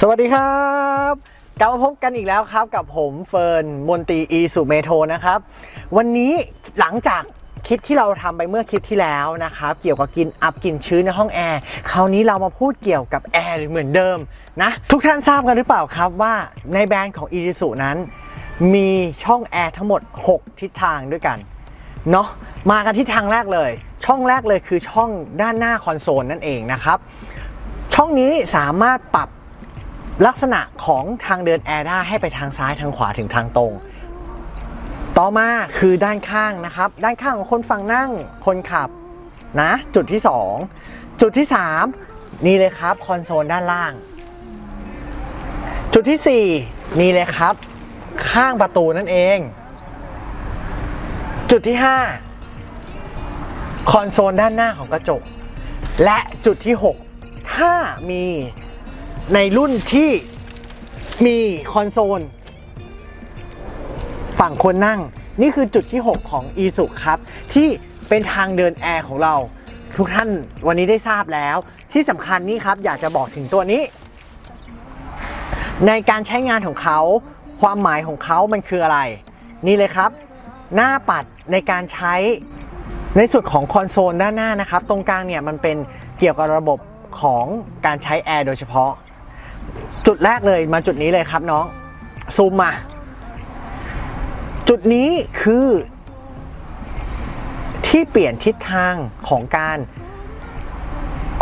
สวัสดีครับกลับมาพบกันอีกแล้วครับกับผมเฟิร์นมนตรีอีสุเมโทนะครับ วันนี้หลังจากคลิปที่เราทำไปเมื่อคลิปที่แล้วนะครับ เกี่ยวกับกินอับกลินชื้นในห้องแอร์คราวนี้เรามาพูดเกี่ยวกับแอร์เหมือนเดิมนะทุกท่านทราบกันหรือเปล่าครับว่าในแบรนด์ของอีสุนั้นมีช่องแอร์ทั้งหมด 6 ทิศทางด้วยกันเนาะมากันที่ทางแรกเลย ช่องแรกเลยคือช่องด้านหน้าคอนโซลนั่นเองนะครับช่องนี้สามารถปรับ ลักษณะของทางเดินแอร์ได้ให้ไปทางซ้ายทางขวาถึงทางตรง ต่อมาคือด้านข้างนะครับ ด้านข้างของคนฝั่งนั่งคนขับนะ จุดที่ 2 จุดที่ 3 นี่เลยครับคอนโซลด้านล่าง จุดที่ 4 นี่เลยครับ ข้างประตูนั่นเอง จุดที่ 5 คอนโซลด้านหน้าของกระจก และจุดที่ 6 ถ้ามี ในรุ่นที่มีคอนโซล ฝั่งคนนั่ง นี่คือจุดที่ 6 ของ e s u ครับ ที่เป็นทางเดินแอร์ของเรา ทุกท่านวันนี้ได้ทราบแล้ว ที่สำคัญนี่ครับ อยากจะบอกถึงตัวนี้ ในการใช้งานของเขา ความหมายของเขามันคืออะไร นี่เลยครับ หน้าปัดในการใช้ในส่วนของคอนโซลด้านหน้านะครับ ตรงกลางเนี่ยมันเป็นเกี่ยวกับระบบของการใช้แอร์โดยเฉพาะ จุดแรกเลยมาจุดนี้เลยครับน้องซูมมา จุดนี้คือ ที่เปลี่ยนทิศทางของการ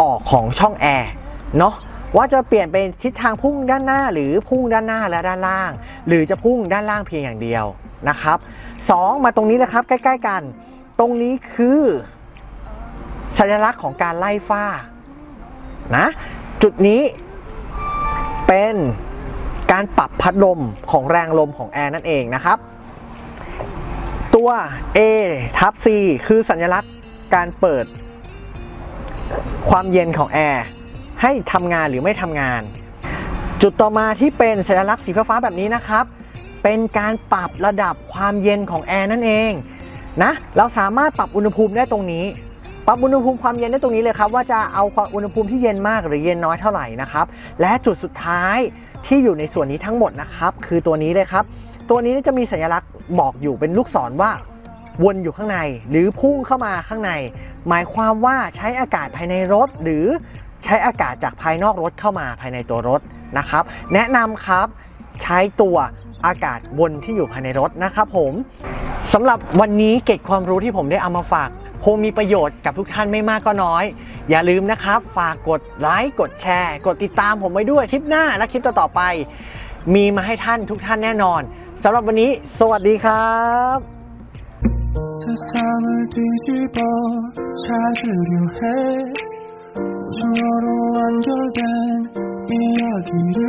ออกของช่องแอร์เนาะว่าจะเปลี่ยนเป็นทิศทางพุ่งด้านหน้าหรือพุ่งด้านหน้าและด้านล่าง หรือจะพุ่งด้านล่างเพียงอย่างเดียวนะครับสองมาตรงนี้เลยครับใกล้ๆกัน ตรงนี้คือ สัญลักษณ์ของการไล่ฝ้านะจุดนี้ เป็นการปรับพัดลมของแรงลมของแอร์นั่นเองนะครับ ตัว A ทับ C คือสัญลักษณ์การเปิด ความเย็นของแอร์ให้ทำงานหรือไม่ทำงาน จุดต่อมาที่เป็นสัญลักษณ์สีฟ้าแบบนี้นะครับ เป็นการปรับระดับความเย็นของแอร์นั่นเองนะ เราสามารถปรับอุณหภูมิได้ตรงนี้ ปรับอุณหภูมิความเย็นได้ตรงนี้เลยครับว่าจะเอาความอุณหภูมิที่เย็นมากหรือเย็นน้อยเท่าไหร่นะครับและจุดสุดท้ายที่อยู่ในส่วนนี้ทั้งหมดนะครับคือตัวนี้เลยครับ ตัวนี้จะมีสัญลักษณ์บอกอยู่เป็นลูกศรว่าวนอยู่ข้างใน หรือพุ่งเข้ามาข้างใน หมายความว่าใช้อากาศภายในรถ หรือใช้อากาศจากภายนอกรถเข้ามาภายในตัวรถนะครับ แนะนำครับใช้ตัวอากาศวนที่อยู่ภายในรถนะครับผมสำหรับวันนี้เก็ดความรู้ที่ผมได้เอามาฝาก คงมีประโยชน์กับทุกท่านไม่มากก็น้อย อย่าลืมนะครับ ฝากกดไลค์กดแชร์ กดติดตามผมไว้ด้วยคลิปหน้าและคลิปต่อๆไป มีมาให้ท่านทุกท่านแน่นอนสำหรับวันนี้ สวัสดีครับ 세상을 뒤집어 찾으려 해 우주로 완결된 이야기를